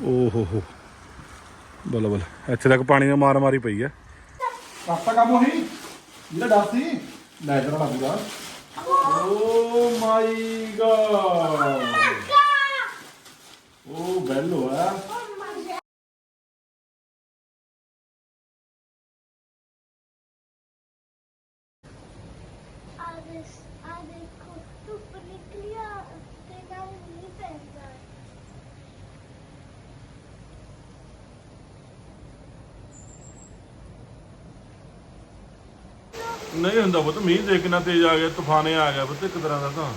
ਓ ਹੋ। ਹੋ ਬਲ ਬਲ ਇੱਥੇ ਤੱਕ ਪਾਣੀ ਦਾ ਮਾਰ ਮਾਰੀ ਪਈ ਆ। ਕਰਤਾ ਕੰਮ ਉਹੀ? ਜਿਹੜਾ ਡਰ ਸੀ? ਲੈ ਜਰਾ ਲੱਗੂਗਾ ਓ ਮਾਈ ਗॉड ਓ ਬੈਲੋ ਆ ਦੇਖ ਆ ਦੇਖੋ ਧੁੱਪ ਨਿਕਲੀ ਆ ਤੇ ਨਾਲ ਨਹੀਂ ਪੈਂਦਾ ਨਹੀਂ ਹੁੰਦਾ ਪੁੱਤ ਮੀਂਹ ਦੇ ਕਿੰਨਾ ਤੇਜ਼ ਆ ਗਿਆ ਤੂਫਾਨੇ ਆ ਗਿਆ ਪੁੱਤ ਇੱਕ ਤਰ੍ਹਾਂ ਦਾ ਤਾਂ।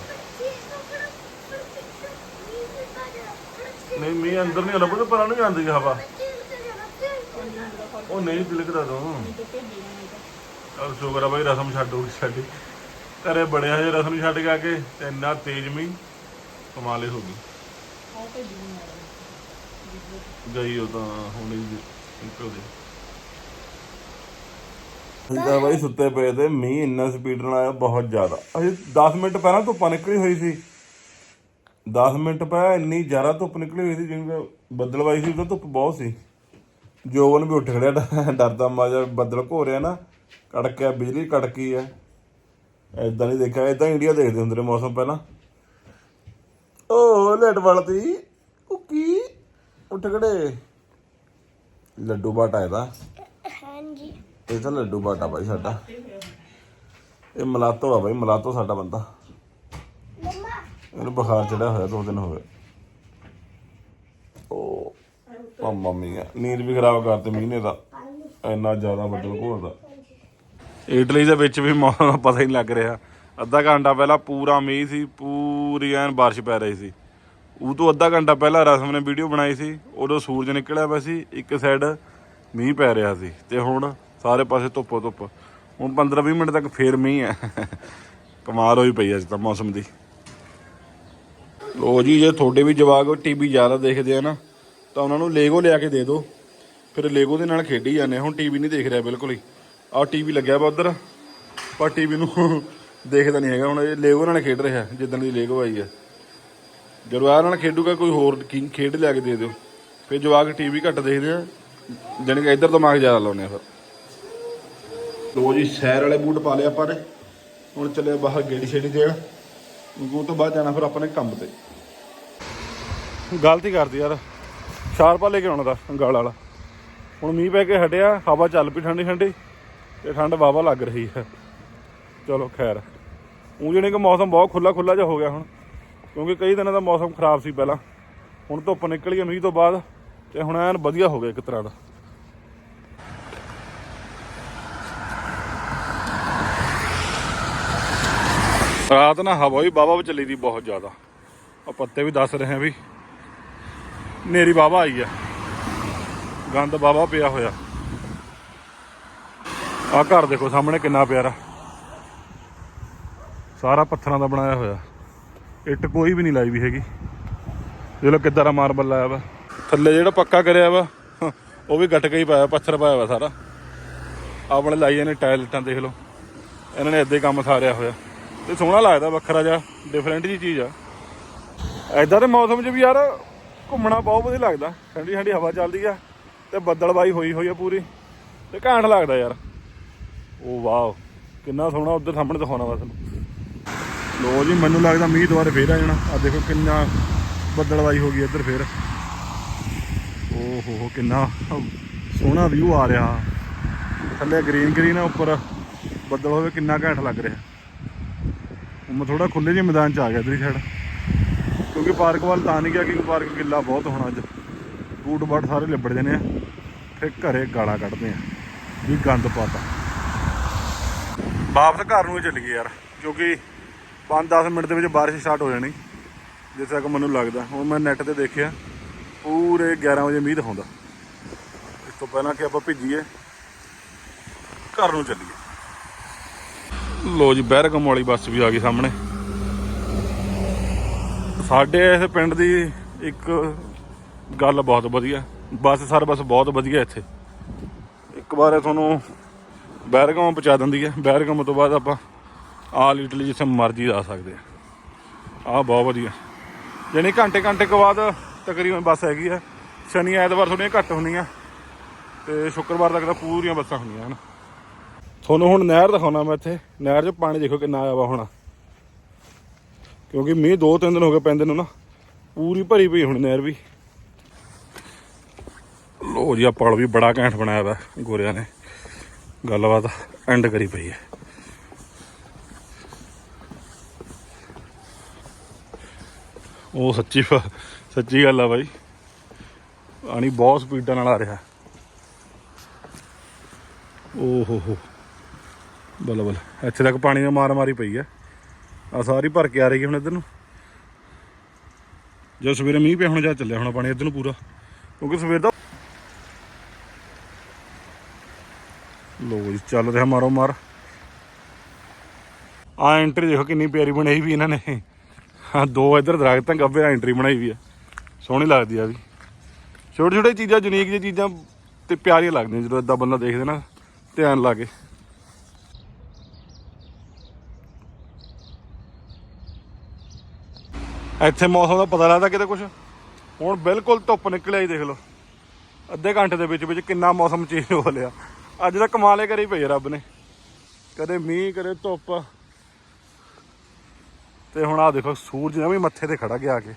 ਨਹੀਂ ਮੀਂਹ ਅੰਦਰ ਨਹੀਂ ਆਉਂਦਾ ਪੁੱਤ ਪਰਾਂ ਨੂੰ ਜਾਂਦੀ ਹੈ ਹਵਾ। ਉਹ ਨਹੀਂ ਤਿਲਕਦਾ ਤੂੰ। ਚਲ ਸ਼ੁਕਰ ਆ ਬਾਈ ਰਸਮ ਛੱਡੋ ਛੱਡੀ ਘਰੇ ਬੜਿਆ ਜੇ ਰਸਮ ਛੱਡ ਕੇ ਆ ਕੇ ਤੇ ਇੰਨਾ ਤੇਜ਼ ਮੀਂਹ ਕਮਾਲੇ ਹੋ ਗਈ। ਗਈ ਉਹ ਤਾਂ ਹੁਣੇ ਹੀ ਨਿਕਲ ਗਈ ਅਸੀਂ ਤਾਂ ਬਾਈ ਸੁੱਤੇ ਪਏ ਤੇ ਮੀਂਹ ਇੰਨਾ ਸਪੀਡ ਨਾਲ ਆਇਆ ਬਹੁਤ ਜ਼ਿਆਦਾ। ਅਸੀਂ 10 ਮਿੰਟ ਪਹਿਲਾਂ ਧੁੱਪਾਂ ਨਿਕਲੀ ਹੋਈ ਸੀ। 10 ਮਿੰਟ ਪਹਿਲਾਂ ਇੰਨੀ ਜ਼ਿਆਦਾ ਧੁੱਪ ਨਿਕਲੀ ਹੋਈ ਸੀ ਜਿਵੇਂ ਬੱਦਲਵਾਈ ਸੀ ਉਦੋਂ ਧੁੱਪ ਬਹੁਤ ਸੀ। ਜੋਵਨ ਵੀ ਉੱਠ ਖੜਿਆ ਡਰਦਾ ਮਾਜਾ ਬੱਦਲ ਘੋਰਿਆ ਨਾ ਕੜਕਿਆ ਬਿਜਲੀ ਕੜਕੀ ਆ। ਐਦਾਂ ਨਹੀਂ ਦੇਖਿਆ ਐਦਾਂ ਇੰਡੀਆ ਦੇਖਦੇ ਹੁੰਦੇ ਨੇ ਮੌਸਮ ਪਹਿਲਾਂ। ਓ ਲੇਟ ਵਲਦੀ ਕੁੱਕੀ ਉੱਠ ਖੜੇ। ਲੱਡੂ ਬਾਟਾ ਇਹਦਾ। ਹਾਂਜੀ। ਇਹ ਤਾਂ ਲੱਡੂ ਬਾਟਾ ਬਾਈ ਸਾਡਾ। ਇਹ ਮਲਾਤੋ ਆ ਬਾਈ ਮਲਾਤੋ ਸਾਡਾ ਬੰਦਾ। ਇਹਨੂੰ ਬੁਖਾਰ ਚੜਿਆ ਹੋਇਆ ਦੋ ਦਿਨ ਹੋ ਗਏ। ਓ ਮੰਮਾ ਮੀਆ ਨੀਂਦ ਵੀ ਖਰਾਬ ਕਰਤੇ ਮਹੀਨੇ ਦਾ ਇੰਨਾ ਜ਼ਿਆਦਾ ਬੱਦਲ ਘੋਰਦਾ ਇਟਲੀ ਦੇ ਵਿੱਚ ਵੀ ਮੌਸਮ ਦਾ ਪਤਾ ਹੀ ਨਹੀਂ ਲੱਗ ਰਿਹਾ। ਅੱਧਾ ਘੰਟਾ ਪਹਿਲਾਂ ਪੂਰਾ ਮੀਂਹ ਸੀ, ਪੂਰੀ ਐਨ ਬਾਰਿਸ਼ ਪੈ ਰਹੀ ਸੀ। ਉਹ ਤੋਂ ਅੱਧਾ ਘੰਟਾ ਪਹਿਲਾਂ ਰਸਮ ਨੇ ਵੀਡੀਓ ਬਣਾਈ ਸੀ, ਉਦੋਂ ਸੂਰਜ ਨਿਕਲਿਆ ਪਿਆ ਸੀ, ਇੱਕ ਸਾਈਡ ਮੀਂਹ ਪੈ ਰਿਹਾ ਸੀ। ਤੇ ਹੁਣ ਸਾਰੇ ਪਾਸੇ ਧੁੱਪ ਧੁੱਪ ਹੁਣ 15-20 ਮਿੰਟ ਤੱਕ ਫੇਰ ਮੀਂਹ ਹੈ ਕਮਾਲ ਹੋਈ ਪਈ ਅੱਜ ਤਾਂ ਮੌਸਮ ਦੀ। ਲੋ ਜੀ, ਜੇ ਤੁਹਾਡੇ ਵੀ ਜਵਾਕ ਟੀਵੀ ਜ਼ਿਆਦਾ ਦੇਖਦੇ ਆ ਨਾ, ਤਾਂ ਉਹਨਾਂ ਨੂੰ ਲੈਗੋ ਲਿਆ ਕੇ ਦੇ ਦਿਓ। ਫਿਰ ਲੈਗੋ ਦੇ ਨਾਲ ਖੇਡੀ ਜਾਂਦੇ ਆ। ਹੁਣ ਟੀਵੀ ਨਹੀਂ ਦੇਖ ਰਿਹਾ ਬਿਲਕੁਲ ਹੀ। ਆਹ ਟੀਵੀ ਲੱਗਿਆ ਵਾ ਉਧਰ। ਪਰ ਟੀਵੀ ਨੂੰ ਦੇਖਦਾ ਨਹੀਂ ਹੈਗਾ। ਹੁਣ ਇਹ ਲੈਗੋ ਨਾਲ ਖੇਡ ਰਿਹਾ, ਜਿੱਦਣ ਦੀ ਲੈਗੋ ਆਈ ਹੈ ਜਦੋਂ ਆਹ ਨਾਲ ਖੇਡੂਗਾ, ਕੋਈ ਹੋਰ ਕੀ- ਖੇਡ ਲਿਆ ਕੇ ਦੇ ਦਿਓ। ਫਿਰ ਜਵਾਕ ਟੀਵੀ ਘੱਟ ਦੇਖਦੇ ਆ। ਜਾਣੀ ਕਿ ਇੱਧਰ ਦਿਮਾਗ ਜ਼ਿਆਦਾ ਲਾਉਂਦੇ ਆ ਫਿਰ। ਲੋ ਜੀ ਸੈਰ ਵਾਲੇ ਬੂਟ ਪਾ ਲਿਆ ਆਪਾਂ ਨੇ। ਹੁਣ ਚੱਲੇ ਬਾਹਰ ਗੇੜੀ ਛੇੜੀ ਦੇਣ ਉਹ ਤੋਂ ਬਾਅਦ ਜਾਣਾ ਫਿਰ ਆਪਾਂ ਨੇ ਕੰਮ ਤੇ। ਗਲਤੀ ਕਰਦੀ ਯਾਰ। ਸ਼ਾਰਪਾ ਲੈ ਕੇ ਆਉਣਾ ਦਾ ਗਾਲ ਵਾਲਾ? ਹੁਣ ਮੀਂਹ ਪੈ ਕੇ ਹਟਿਆ, ਹਵਾ ਚੱਲ ਪਈ ਠੰਡੀ ਠੰਡੀ ਤੇ ਠੰਡ ਵਾਵਾ ਲੱਗ ਰਹੀ ਹੈ। ਚਲੋ ਖੈਰ। ਉਹ ਜਿਹੜੇ ਕਿ ਮੌਸਮ ਬਹੁਤ ਖੁੱਲਾ ਖੁੱਲਾ ਜਿਹਾ ਹੋ ਗਿਆ ਹੁਣ, ਕਿਉਂਕਿ ਕਈ ਦਿਨਾਂ ਦਾ ਮੌਸਮ ਖਰਾਬ ਸੀ ਪਹਿਲਾਂ। ਹੁਣ ਧੁੱਪ ਨਿਕਲੀ ਹੈ ਮੀਂਹ ਤੋਂ ਬਾਅਦ ਤੇ ਹੁਣ ਐਨ ਵਧੀਆ ਹੋ ਗਿਆ ਇੱਕ ਤਰ੍ਹਾਂ ਦਾ। ਰਾਤ ਨਾ ਹਵਾ ਵੀ ਬਾਬਾ ਚੱਲੀ ਦੀ ਬਹੁਤ ਜ਼ਿਆਦਾ। ਆ ਪੱਤੇ ਵੀ ਦੱਸ ਰਹੇ ਆ ਵੀ। ਨੇਰੀ ਬਾਬਾ ਆਈ ਆ। ਗੰਦ ਬਾਬਾ ਪਿਆ ਹੋਇਆ। ਆ ਘਰ ਦੇਖੋ ਸਾਹਮਣੇ ਕਿੰਨਾ ਪਿਆਰਾ। ਸਾਰਾ ਪੱਥਰਾਂ ਦਾ ਬਣਾਇਆ ਹੋਇਆ। ਇੱਟ ਕੋਈ ਵੀ ਨਹੀਂ ਲਾਈ ਵੀ ਹੈਗੀ। ਜਿਹੜਾ ਕਿੱਦਾਂ ਦਾ ਮਾਰਬਲ ਲਾਇਆ ਵਾ। ਥੱਲੇ ਜਿਹੜਾ ਪੱਕਾ ਕਰਿਆ ਵਾ, ਉਹ ਵੀ ਗੱਟ ਕੇ ਹੀ ਪਾਇਆ, ਪੱਥਰ ਪਾਇਆ ਵਾ ਸਾਰਾ। ਆਪਣੇ ਲਾਈਆਂ ਨੇ ਟਾਇਲਟਾਂ ਦੇਖ ਲਓ। ਇਹਨਾਂ ਨੇ ਇੱਦਾਂ ਹੀ ਕੰਮ ਸਾਰਿਆ ਹੋਇਆ। ਤੇ ਸੋਹਣਾ ਲੱਗਦਾ, ਵੱਖਰਾ ਜਿਹਾ ਡਿਫਰੈਂਟ ਜੀ ਚੀਜ਼ ਆ। ਐਦਾਂ ਦੇ ਮੌਸਮ 'ਚ ਵੀ ਯਾਰ ਘੁੰਮਣਾ ਬਹੁਤ ਵਧੀਆ ਲੱਗਦਾ। ਠੰਡੀ ਠੰਡੀ ਹਵਾ ਚੱਲਦੀ ਆ ਤੇ ਬੱਦਲਬਾਈ ਹੋਈ ਹੋਈ ਆ ਪੂਰੀ ਤੇ ਘੈਂਟ ਲੱਗਦਾ ਯਾਰ। ਉਹ ਵਾਓ, ਕਿੰਨਾ ਸੋਹਣਾ ਉਧਰ ਸਾਹਮਣੇ ਦਿਖਾਉਣਾ ਵਾ ਤੁਹਾਨੂੰ। ਲੋ ਜੀ, ਮੈਨੂੰ ਲੱਗਦਾ ਮੀਂਹ ਦੁਬਾਰਾ ਫੇਰ ਆ ਜਾਣਾ। ਆ ਦੇਖੋ ਕਿੰਨਾ ਬੱਦਲਬਾਈ ਹੋ ਗਈ ਇੱਧਰ ਫੇਰ। ਓ ਹੋ ਕਿੰਨਾ ਸੋਹਣਾ ਵਿਊ ਆ ਰਿਹਾ। ਥੱਲੇ ਗ੍ਰੀਨ ਗ੍ਰੀਨ ਆ, ਉੱਪਰ ਬੱਦਲ ਹੋਵੇ ਕਿੰਨਾ ਘੈਂਟ ਲੱਗ ਰਿਹਾ। ਹੁਣ ਮੈਂ ਥੋੜਾ ਖੁੱਲੇ ਜਿਹੇ ਮੈਦਾਨ 'ਚ ਆ ਗਿਆ ਇਧਰਲੀ ਸਾਈਡ ਕਿਉਂਕਿ ਪਾਰਕ ਵੱਲ ਤਾਂ ਨਹੀਂ ਗਿਆ ਕਿ ਪਾਰਕ ਗਿੱਲਾ ਬਹੁਤ ਹੋਣਾ ਅੱਜ। ਬੂਟ ਬਾਟ ਸਾਰੇ ਲਿਬੜ ਜਾਣੇ ਆ। ਫਿਰ ਘਰੇ ਗਾਲਾਂ ਕੱਢਦੇ ਆ। ਵੀ ਗੰਦ ਪਾਤਾ। ਵਾਪਸ ਘਰ ਨੂੰ ਹੀ ਚੱਲ ਗਏ ਯਾਰ। ਕਿਉਂਕਿ 5-10 ਮਿੰਟ ਦੇ ਵਿੱਚ ਬਾਰਿਸ਼ ਸਟਾਰਟ ਹੋ ਜਾਣੀ। ਜਿਸ ਤੱਕ ਮੈਨੂੰ ਲੱਗਦਾ। ਹੁਣ ਮੈਂ ਨੈਟ ਤੇ ਦੇਖਿਆ, ਪੂਰੇ 11 ਵਜੇ ਮੀਂਹ ਦਿਖਾਉਂਦਾ। ਇਸ ਤੋਂ ਪਹਿਲਾਂ ਕਿ ਆਪਾਂ ਭਿੱਜੀਏ, ਘਰ ਨੂੰ ਚੱਲੀਏ। ਲੋ ਜੀ, ਬਹਿਰਗਮ ਵਾਲੀ ਬੱਸ ਵੀ ਆ ਗਈ ਸਾਹਮਣੇ। ਸਾਡੇ ਇਸ ਪਿੰਡ ਦੀ ਇੱਕ ਗੱਲ ਬਹੁਤ ਵਧੀਆ। ਬੱਸ ਸਰਵਿਸ ਬਹੁਤ ਵਧੀਆ ਇੱਥੇ। ਇੱਕ ਵਾਰ ਤੁਹਾਨੂੰ ਬਹਿਰਗਮ ਪਹੁੰਚਾ ਦਿੰਦੀ ਹੈ ਬਹਿਰਗਮ ਤੋਂ ਬਾਅਦ ਆਪਾਂ ਆਲ ਇਟਲੀ ਜਿੱਥੇ ਮਰਜ਼ੀ ਜਾ ਸਕਦੇ ਆ। ਆਹ ਬਹੁਤ ਵਧੀਆ। ਯਾਨੀ ਘੰਟੇ ਘੰਟੇ ਕੁ ਬਾਅਦ ਤਕਰੀਬਨ ਬੱਸ ਹੈਗੀ ਆ। ਸ਼ਨੀ ਐਤਵਾਰ ਥੋੜ੍ਹੀਆਂ ਘੱਟ ਹੁੰਦੀਆਂ। ਤੇ ਸ਼ੁੱਕਰਵਾਰ ਤੱਕ ਤਾਂ ਪੂਰੀਆਂ ਬੱਸਾਂ ਹੁੰਦੀਆਂ, ਹਨ? ਤੁਹਾਨੂੰ ਹੁਣ ਨਹਿਰ ਦਿਖਾਉਣਾ ਮੈਂ ਇੱਥੇ। ਨਹਿਰ 'ਚ ਪਾਣੀ ਦੇਖੋ ਕਿੰਨਾ ਆਇਆ ਵਾ ਹੁਣ। ਕਿਉਂਕਿ ਮੀਂਹ ਦੋ ਤਿੰਨ ਦਿਨ ਹੋ ਗਏ ਪੈਂਦੇ ਨੂੰ ਨਾ। ਪੂਰੀ ਭਰੀ ਪਈ ਹੁਣ ਨਹਿਰ ਵੀ। ਲੋ ਜੀ ਆ ਪਲ ਵੀ ਬੜਾ ਘੈਂਟ ਬਣਾਇਆ ਵਾ ਗੋਰਿਆਂ ਨੇ। ਗੱਲਬਾਤ ਐਂਡ ਕਰੀ ਪਈ ਹੈ ਉਹ ਸੱਚੀ ਸੱਚੀ ਗੱਲ ਆ ਬਾਈ। ਪਾਣੀ ਬਹੁਤ ਸਪੀਡਾਂ ਨਾਲ ਆ ਰਿਹਾ। ਓ ਹੋ ਹੋ। ਬੱਲ ਬੱਲ। ਇੱਥੇ ਤੱਕ ਪਾਣੀ ਦੀ ਮਾਰ ਮਾਰੀ ਪਈ ਆ। ਆ ਸਾਰੀ ਭਰ ਕੇ ਆ ਰਹੀ ਹੁਣ ਇੱਧਰ ਨੂੰ। ਜਦੋਂ ਸਵੇਰੇ ਮੀਂਹ ਪਿਆ, ਹੁਣ ਜਾ ਚੱਲਿਆ ਹੁਣ ਪਾਣੀ ਇੱਧਰ ਨੂੰ ਪੂਰਾ। ਕਿਉਂਕਿ ਸਵੇਰ ਦਾ ਲੋ ਜੀ, ਚੱਲ ਰਿਹਾ ਮਾਰੋ ਮਾਰ। ਆ ਐਂਟਰੀ ਦੇਖੋ ਕਿੰਨੀ ਪਿਆਰੀ ਬਣਾਈ ਵੀ ਇਹਨਾਂ ਨੇ। ਹਾਂ ਦੋ ਇੱਧਰ ਦਰਖਤਾਂ ਗੱਬੇ ਐਂਟਰੀ ਬਣਾਈ ਵੀ ਆ। ਸੋਹਣੀ ਲੱਗਦੀ ਆ ਵੀ। ਛੋਟੇ ਛੋਟੇ ਚੀਜ਼ਾਂ ਯੂਨੀਕ ਜਿਹੀ ਚੀਜ਼ਾਂ ਤੇ ਪਿਆਰੀਆਂ ਲੱਗਦੀਆਂ ਜਦੋਂ ਇਦਾਂ ਬੰਦਾ ਦੇਖਦੇ ਨਾ, ਧਿਆਨ ਲਾ ਕੇ। ਇੱਥੇ ਮੌਸਮ ਦਾ ਪਤਾ ਲੱਗਦਾ ਕਿਤੇ ਕੁਝ ਹੁਣ ਬਿਲਕੁਲ ਧੁੱਪ ਨਿਕਲਿਆ ਹੀ ਦੇਖ ਲਓ। ਅੱਧੇ ਘੰਟੇ ਦੇ ਵਿੱਚ ਵਿੱਚ ਕਿੰਨਾ ਮੌਸਮ ਚੇਂਜ ਹੋ ਲਿਆ। ਅੱਜ ਤਾਂ ਕਮਾਲੇ ਕਰੀ ਪਈ ਰੱਬ ਨੇ। ਕਦੇ ਮੀਂਹ, ਕਦੇ ਧੁੱਪ। ਤੇ ਹੁਣ ਆ ਦੇਖੋ, ਸੂਰਜ ਨਾ ਵੀ ਮੱਥੇ ਤੇ ਖੜਾ ਗਿਆ ਆ ਕੇ।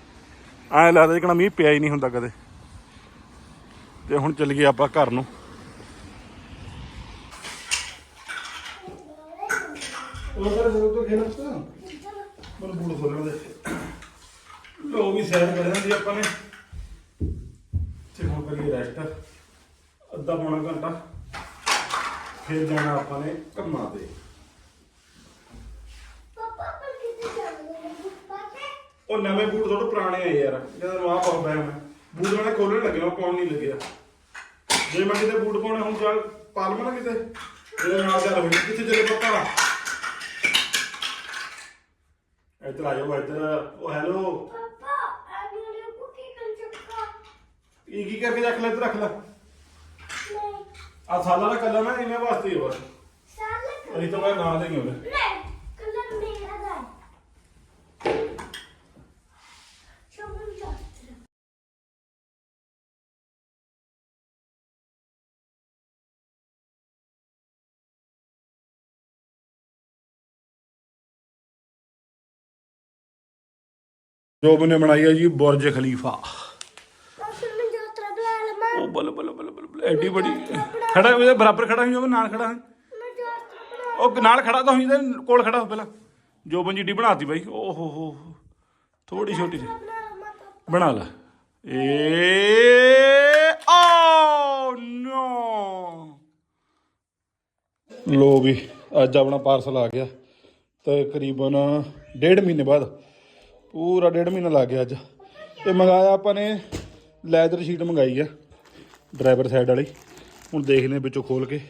ਐਂ ਲੱਗਦਾ ਜਿਕਣਾ ਮੀਂਹ ਪਿਆ ਹੀ ਨਹੀਂ ਹੁੰਦਾ ਕਦੇ। ਤੇ ਹੁਣ ਚੱਲ ਗਏ ਆਪਾਂ ਘਰ ਨੂੰ। ਉਧਰ ਜ਼ਰੂਰ ਤੋਂ ਖੇਲਤ ਮਨ ਬੂੜ ਖੋਲਣ ਦੇ। ਲੋ ਵੀ ਸੈਰ ਕਰ ਜਾਂਦੀ ਆਪਾਂ ਨੇ। ਤੇ ਹੁਣ ਕਰੀਏ ਰੈਸਟ ਅੱਧਾ ਪੌਣਾ ਘੰਟਾ ਫਿਰ ਜਾਣਾ ਆਪਾਂ ਨੇ ਕੰਮਾਂ ਤੇ। ਪਾਪਾ ਪਰ ਕਿੱਥੇ ਜਾਣਾ ਹੈ ਪਾਪਾ ਉਹ ਨਵੇਂ ਬੂਟ ਥੋੜੇ ਪੁਰਾਣੇ ਆ ਯਾਰ ਜਦੋਂ ਨੂੰ ਆਹ ਪਾਉ ਪਿਆ ਮੈਂ। ਬੂਟ ਵਾਲੇ ਖੋਲਣ ਲੱਗਿਆ ਉਹ ਪਾਉਣ ਨਹੀਂ ਲੱਗਿਆ। ਜੇ ਮੈਂ ਕਿਤੇ ਬੂਟ ਪਾਉਣੇ ਹੁਣ ਚੱਲ ਪਾ ਲਵਾਂ ਨਾ ਕਿਤੇ। ਇਹਦੇ ਨਾਲ ਚੱਲ ਹੋਈ ਕਿੱਥੇ ਚੱਲੇ ਪੱਕਾ ਇੱਧਰ ਆ ਜਾਓ ਇੱਧਰ ਉਹ ਹੈਲੋ ਪਾਪਾ ਆਨੇ ਕੋ ਕੀ ਕਰ ਚੁੱਕਾ ਇਹ ਕੀ ਕਰਕੇ ਰੱਖ ਲੈ ਇੱਧਰ ਰੱਖ ਲੈ। ਨਹੀਂ ਆ ਸਾਲਾ ਦਾ ਕੱਲਾ ਨਾ ਇਹਨਾਂ ਵਾਸਤੇ ਹੀ ਬਸ। ਸਾਲ ਅਸੀਂ ਤਾਂ ਮੈਂ ਨਾਂ ਦੇ ਹੀ ਉਹਦੇ ਨਹੀਂ ਕਲਰ ਮੇਰਾ ਦਾ ਸ਼ੋਭਨ ਜਾਤਰਾ ਜੋ ਬਨੇ ਬਣਾਈ ਹੈ ਜੀ ਬੁਰਜ ਖਲੀਫਾ ਸ਼ੋਭਨ ਜਾਤਰਾ ਬੁਲਾ ਲਮਾ ਉਹ ਬਲ ਬਲ ਬਲ ਬਲ ਬਲ ਐਡੀ ਬੜੀ ਖੜਾ ਉਹਦੇ ਬਰਾਬਰ ਖੜਾ ਹੋਈ ਜੋ ਨਾਲ ਖੜਾ ਬੁਲਾ ਉਹ ਨਾਲ ਖੜਾ ਤਾਂ ਹੋਈ ਇਹਦੇ ਕੋਲ ਖੜਾ ਹੋ ਪਹਿਲਾਂ। ਜੋਬਨ ਜੀਡੀ ਬਣਾਤੀ ਬਾਈ। ਓ ਹੋ ਹੋ ਥੋੜੀ ਛੋਟੀ ਜਿਹੀ। ਬਣਾ ਲੈ। ਏ ਓ ਨੋ। ਲੋ ਵੀ ਅੱਜ ਆਪਣਾ ਪਾਰਸਲ ਆ ਗਿਆ। ਤਕਰੀਬਨ ਡੇਢ ਮਹੀਨੇ ਬਾਅਦ ਪੂਰਾ ਡੇਢ ਮਹੀਨਾ ਲੱਗ ਗਿਆ ਅੱਜ। ਤੇ ਮੰਗਾਇਆ ਆਪਾਂ ਨੇ ਲੈਦਰ ਸ਼ੀਟ ਮੰਗਾਈ ਆ। ਡਰਾਈਵਰ ਸਾਈਡ ਵਾਲੀ। ਹੁਣ ਦੇਖਦੇ ਵਿੱਚੋਂ ਖੋਲ ਕੇ।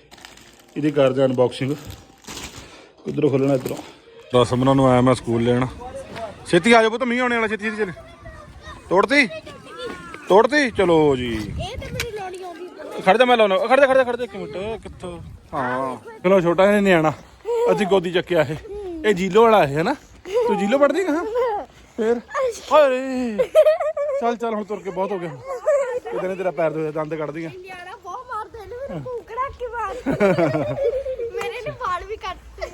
ਇਹਦੀ ਕਰਦੇ ਹਾਂ ਅਨਬਾਕਸਿੰਗ ਕਿੱਧਰੋਂ ਖੋਲਣਾ ਇੱਧਰੋਂ? ਦਸ ਮਿੰਟਾਂ ਨੂੰ ਆਇਆ ਮੈਂ ਸਕੂਲ ਲੈਣ। ਛੇਤੀ ਆ ਜਾਓ ਪੁੱਤ ਮੀਂਹ ਆਉਣੇ ਵਾਲਾ ਛੇਤੀ ਛੇਤੀ ਚੱਲ ਤੋੜਤੀ? ਤੋੜਤੀ? ਚਲੋ ਜੀ। ਇਹ ਤੇ ਮੇਰੀ ਲੋੜੀ ਆਉਂਦੀ। ਖੜ ਜਾ ਮੈਂ ਲਾਉਣਾ। ਖੜ ਜਾ ਖੜ ਜਾ ਖੜ ਜਾ ਇੱਕ ਮਿੰਟ। ਕਿੱਥੋਂ? ਹਾਂ। ਚਲੋ ਛੋਟਾ ਜਿਹਾ ਨਿਆਣਾ। ਅਸੀਂ ਗੋਦੀ ਚੱਕਿਆ ਇਹ। ਇਹ ਜੀਲੋ ਵਾਲਾ ਹੈ ਨਾ ਤੂੰ ਜੀਲੋ ਪੜਦੀ ਕਹਾਂ? ਫੇਰ? ਓਏ। ਚੱਲ ਚੱਲ ਹੁਣ ਤੁਰ ਕੇ ਬਹੁਤ ਹੋ ਗਿਆ। ਕਿਤੇ ਨੇ ਤੇਰਾ ਪੈਰ ਦੇ ਦੰਦ ਕੱਢ ਦੀਆਂ ਨਿਆਣਾ ਬਹੁਤ ਮਾਰਦੇ ਨੇ ਮੇਰੇ ਭੂਕੜਾ ਕੇ ਮਾਰ ਮੇਰੇ ਨੇ ਵਾਲ ਵੀ ਕੱਟਤੇ।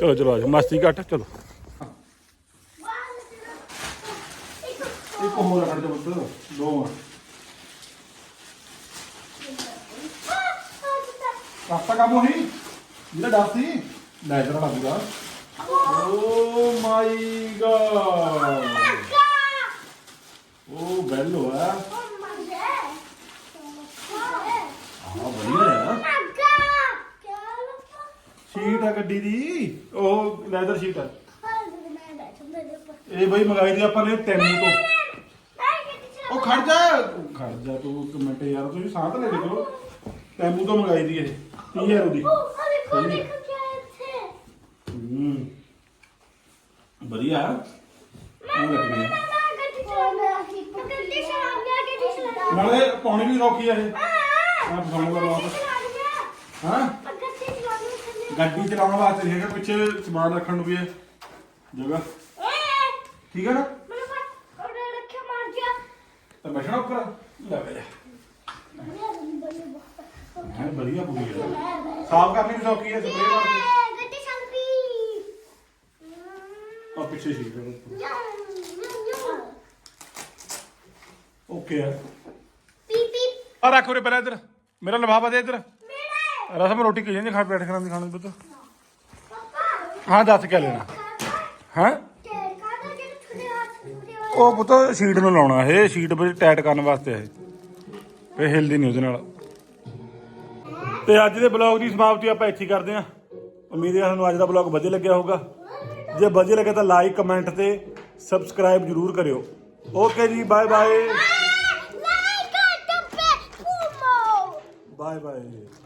ਚਲੋ ਚਲੋ ਆ ਜਾਓ, ਮਸਤੀ ਘੱਟ ਚਲੋ। ਇੱਕ ਹੋਰ ਖੜ ਜਾ ਪੁੱਤ ਦੋ ਕਾਪਾ ਕੰਮ ਹੋਈ ਜਿਹੜਾ ਡਰ ਸੀ? ਲੈ ਜਰਾ ਲੱਗੂਗਾ ਓ ਮਾਈ ਗॉड ਉਹ ਬੈਲ ਹੋਇਆ ਹਾਂ ਵਧੀਆ ਹੈ ਸ਼ੀਟ ਆ ਗੱਡੀ ਦੀ ਉਹ ਲੈਦਰ ਸ਼ੀਟ ਆ ਇਹ ਬਈ ਮੰਗਾਈ ਦੀ ਆਪਾਂ ਨੇ ਤੈਨੂੰ ਤੋਂ ਉਹ ਖੜ ਜਾ ਖੜ ਜਾ ਤੂੰ ਇੱਕ ਮਿੰਟ ਯਾਰ ਤੁਸੀਂ ਸਾਹ ਤਾਂ ਲੈ ਲਿਓ ਤੈਮੂ ਤੋਂ ਮੰਗਾਈ ਦੀ ਇਹ 30000 ਉਹਦੀ ਹੂੰ ਵਧੀਆ ਉਹ ਰੱਖਣੀ ਆ। ਨਾਲੇ ਪਾਣੀ ਵੀ ਰੋਕੀ ਆ ਇਹ। ਮੈਂ ਫਸਾਉਂਗਾ ਲੋਕ ਹਾਂ? ਗੱਡੀ ਚਲਾਉਣ ਵਾਸਤੇ ਨਹੀਂ ਹੈਗਾ ਪਿੱਛੇ ਸਮਾਨ ਰੱਖਣ ਨੂੰ ਵੀ ਹੈ। ਜਗ੍ਹਾ ਠੀਕ ਹੈ ਨਾ? ਤਾਂ ਬੈਠਣਾ ਉੱਪਰ ਲੈ ਬੈ ਹੈ ਵਧੀਆ ਪੂਰੀ ਹੈ ਸਾਫ਼ ਕਰਨੀ ਵੀ ਸੌਖੀ ਹੈ ਸਪਰੇਅ ਮਾਰ ਕੇ ਆ ਪਿੱਛੇ ਸੀ ਓਕੇ ਆ। ਆ ਰੱਖ ਉਰੇ ਪਹਿਲਾਂ ਇੱਧਰ। ਮੇਰਾ ਲਫਾਫਾ ਦੇ ਇੱਧਰ। ਮੇਰਾ ਰਸਮ ਰੋਟੀ ਕਹੀ ਜਾਂਦੀ, ਖਾ ਬੈਠ ਖਾਣ ਦੀ ਖਾਣ ਪੁੱਤ। ਹਾਂ, ਦੱਸ ਕਿਆ ਲੈਣਾ। ਹਾਂ? ਉਹ ਪੁੱਤ ਸ਼ੀਟ ਨੂੰ ਲਾਉਣਾ ਇਹ, ਸ਼ੀਟ ਬੜੀ ਟਾਈਟ ਕਰਨ ਵਾਸਤੇ ਇਹ। ਫੇ ਹਿਲਦੀ ਨਹੀਂ ਉਹਦੇ ਨਾਲ। ਤੇ ਅੱਜ ਦੇ ਬਲੌਗ ਦੀ ਸਮਾਪਤੀ ਆਪਾਂ ਇੱਥੇ ਕਰਦੇ ਹਾਂ। ਉਮੀਦ ਹੈ ਤੁਹਾਨੂੰ ਅੱਜ ਦਾ ਬਲੌਗ ਵਧੀਆ ਲੱਗਿਆ ਹੋਊਗਾ। ਜੇ ਵਧੀਆ ਲੱਗਿਆ ਤਾਂ ਲਾਈਕ ਕਮੈਂਟ ਤੇ ਸਬਸਕ੍ਰਾਈਬ ਜਰੂਰ ਕਰਿਓ। ਓਕੇ ਜੀ ਬਾਏ ਬਾਏ ਲਾਈਕ ਆ ਟੱਪੇ ਪੂਮੋ ਬਾਏ ਬਾਏ